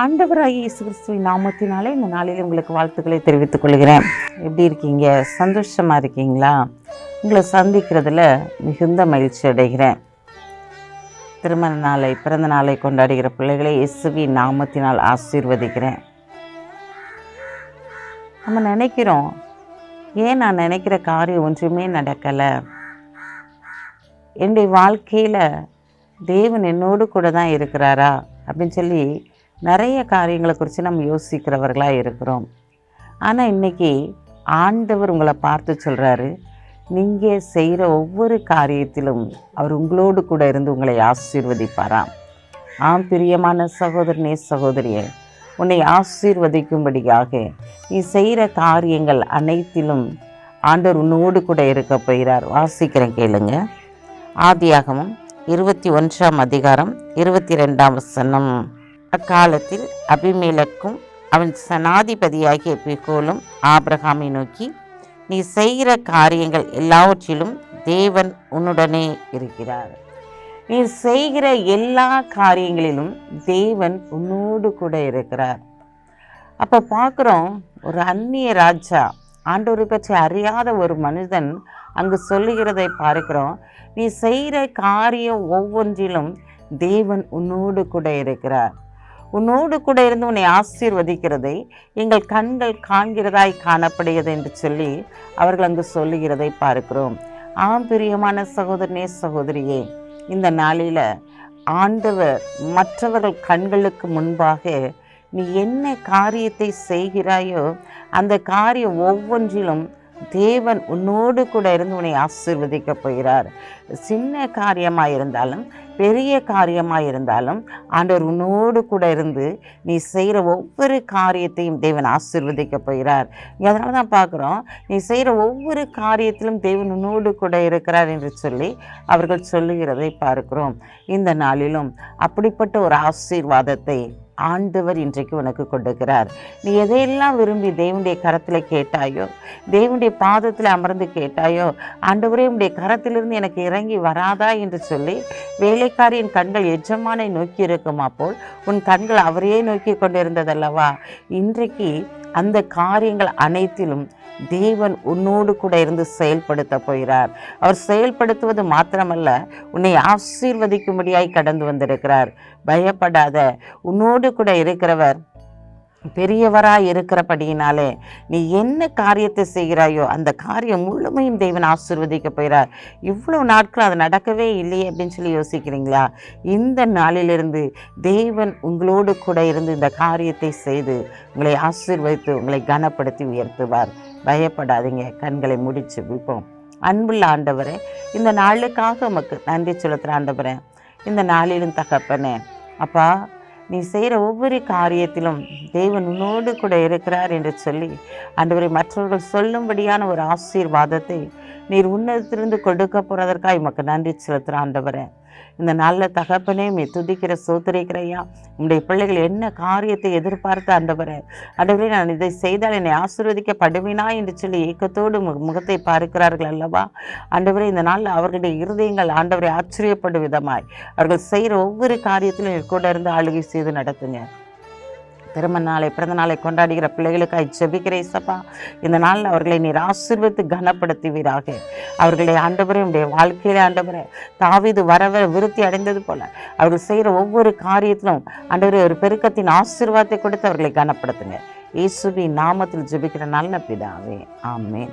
ஆண்டவராகிய இயேசு கிறிஸ்துவின் நாமத்தினாலே இந்த நாளில் உங்களுக்கு வாழ்த்துக்களை தெரிவித்துக் கொள்கிறேன். எப்படி இருக்கீங்க? சந்தோஷமாக இருக்கீங்களா? உங்களை சந்திக்கிறதுல மிகுந்த மகிழ்ச்சி அடைகிறேன். திருமண நாளை பிறந்த நாளை கொண்டாடுகிற பிள்ளைகளை இயேசுவின் நாமத்தினால் ஆசீர்வதிக்கிறேன். நம்ம நினைக்கிறோம் ஏன் நான் நினைக்கிற காரியம் ஒன்றுமே நடக்கலை? என்னுடைய வாழ்க்கையில் தேவன் என்னோடு கூட தான் இருக்கிறாரா? அப்படின்னு சொல்லி நிறைய காரியங்களை குறித்து நம்ம யோசிக்கிறவர்களாக இருக்கிறோம். ஆனால் இன்னைக்கு ஆண்டவர் உங்களை பார்த்து சொல்கிறாரு நீங்கள் செய்கிற ஒவ்வொரு காரியத்திலும் அவர் உங்களோடு கூட இருந்து உங்களை ஆசீர்வதிப்பாராம். ஆம் பிரியமான சகோதரனே சகோதரியே உன்னை ஆசீர்வதிக்கும்படியாக நீ செய்கிற காரியங்கள் அனைத்திலும் ஆண்டவர் உன்னோடு கூட இருக்க போகிறார். வாசிக்கிறேன் கேளுங்க. ஆதியாகமும் இருபத்தி ஒன்றாம் அதிகாரம் இருபத்தி ரெண்டாம் வசனம். அக்காலத்தில் அபிமேலக்கும் அவன் சனாதிபதியாகிய பிகோலும் ஆப்ரஹாமை நோக்கி நீ செய்கிற காரியங்கள் எல்லாவற்றிலும் தேவன் உன்னுடனே இருக்கிறார். நீ செய்கிற எல்லா காரியங்களிலும் தேவன் உன்னோடு கூட இருக்கிறார். அப்போ பார்க்குறோம் ஒரு அந்நிய ராஜா ஆண்டோரை பற்றி அறியாத ஒரு மனிதன் அங்கு சொல்லுகிறதை பார்க்கிறோம் நீ செய்கிற காரியம் ஒவ்வொன்றிலும் தேவன் உன்னோடு கூட இருக்கிறார். உன்னோடு கூட இருந்து உன்னை ஆசீர்வதிக்கிறதை எங்கள் கண்கள் காண்கிறதாய் காணப்படுகிறது என்று சொல்லி அவர்கள் அங்கு சொல்லுகிறதை பார்க்கிறோம். ஆம் பிரியமான சகோதரனே சகோதரியே இந்த நாளில் ஆண்டவர் மற்றவர்கள் கண்களுக்கு முன்பாக நீ என்ன காரியத்தை செய்கிறாயோ அந்த காரியம் ஒவ்வொன்றிலும் தேவன் உன்னோடு கூட இருந்து உன்னை ஆசிர்வதிக்கப் போகிறார். சின்ன காரியமாக இருந்தாலும் பெரிய காரியமாக இருந்தாலும் ஆண்டவர் உன்னோடு கூட இருந்து நீ செய்கிற ஒவ்வொரு காரியத்தையும் தேவன் ஆசிர்வதிக்க போகிறார். அதனால தான் பார்க்குறோம் நீ செய்கிற ஒவ்வொரு காரியத்திலும் தேவன் உன்னோடு கூட இருக்கிறார் என்று சொல்லி அவர்கள் சொல்லுகிறதை பார்க்கிறோம். இந்த நாளிலும் அப்படிப்பட்ட ஒரு ஆசீர்வாதத்தை ஆண்டவர் இன்றைக்கு உனக்கு கொடுக்கிறார். நீ எதையெல்லாம் விரும்பி தேவனுடைய கரத்தில் கேட்டாயோ தேவனுடைய பாதத்தில் அமர்ந்து கேட்டாயோ ஆண்டவரே உடைய கரத்திலிருந்து எனக்கு இறங்கி வராதா என்று சொல்லி வேலைக்காரியின் கண்கள் எஜமானை நோக்கி இருக்குமா போல் உன் கண்கள் அவரையே நோக்கி கொண்டிருந்ததல்லவா? இன்றைக்கு அந்த காரியங்கள் அனைத்திலும் தேவன் உன்னோடு கூட இருந்து செயல்படுத்த போகிறார். அவர் செயல்படுத்துவது மாத்திரமல்ல உன்னை ஆசீர்வதிக்கும்படியாய் கடந்து வந்திருக்கிறார். பயப்படாத உன்னோடு கூட இருக்கிறவர் பெரியவராய் இருக்கிறபடியினாலே நீ என்ன காரியத்தை செய்கிறாயோ அந்த காரியம் முழுமையும் தேவன் ஆசிர்வதிக்க போகிறார். இவ்வளோ நாட்கள் அது நடக்கவே இல்லையே அப்படின்னு சொல்லி யோசிக்கிறீங்களா? இந்த நாளிலிருந்து தேவன் உங்களோடு கூட இருந்து இந்த காரியத்தை செய்து உங்களை ஆசிர்வதித்து உங்களை கனப்படுத்தி உயர்த்துவார். பயப்படாதீங்க கண்களை முடிச்சு விப்போம். அன்புள்ள ஆண்டவரே இந்த நாளுக்காக உமக்கு நன்றி செலுத்துகிற ஆண்டவரே இந்த நாளிலும் தகப்பனே அப்பா நீ செய்கிற ஒவ்வொரு காரியத்திலும் தேவன் உன்னோடு கூட இருக்கிறார் என்று சொல்லி ஆண்டவரை மற்றவர்கள் சொல்லும்படியான ஒரு ஆசீர்வாதத்தை நீர் உன்னதத்திலிருந்து கொடுக்க போகிறதற்காக உமக்கு நன்றி செலுத்துகிற ஆண்டவரை. இந்த நல்ல தகப்பனே மே துதிக்கிற சோத்திரிக்கிறையா உங்களுடைய பிள்ளைகள் என்ன காரியத்தை எதிர்பார்த்து ஆண்டவரே ஆண்டவரே நான் இதை செய்தால் என்னை ஆசீர்வதிக்கப்படுவினா என்று சொல்லி ஏக்கத்தோடு மு- முகத்தை பார்க்கிறார்கள் அல்லவா? ஆண்டவரே இந்த நாளில் அவர்களுடைய இருதயங்கள் ஆண்டவரை ஆச்சரியப்படும் விதமாய் அவர்கள் செய்கிற ஒவ்வொரு காரியத்திலும் கூட இருந்து ஆளுகை செய்து நடத்துங்க. திருமண நாளை பிறந்த நாளை கொண்டாடுகிற பிள்ளைகளுக்காய் ஜெபிக்கிறேன் சபா இந்த நாளில் அவர்களை நீர் ஆசீர்வதித்து கனப்படுத்துவீராக. அவர்களை ஆண்டவரே உடைய வாழ்க்கையிலே ஆண்டவரே தாவிது வரவர விருத்தி அடைந்தது போல அவர்கள் செய்கிற ஒவ்வொரு காரியத்திலும் ஆண்டவரே ஒரு பெருக்கத்தின் ஆசீர்வாதத்தை கொடுத்து அவர்களை கனப்படுத்துங்க. இயேசுவின் நாமத்தில் ஜெபிக்கிற நல்ல பிதாவே. ஆமேன்.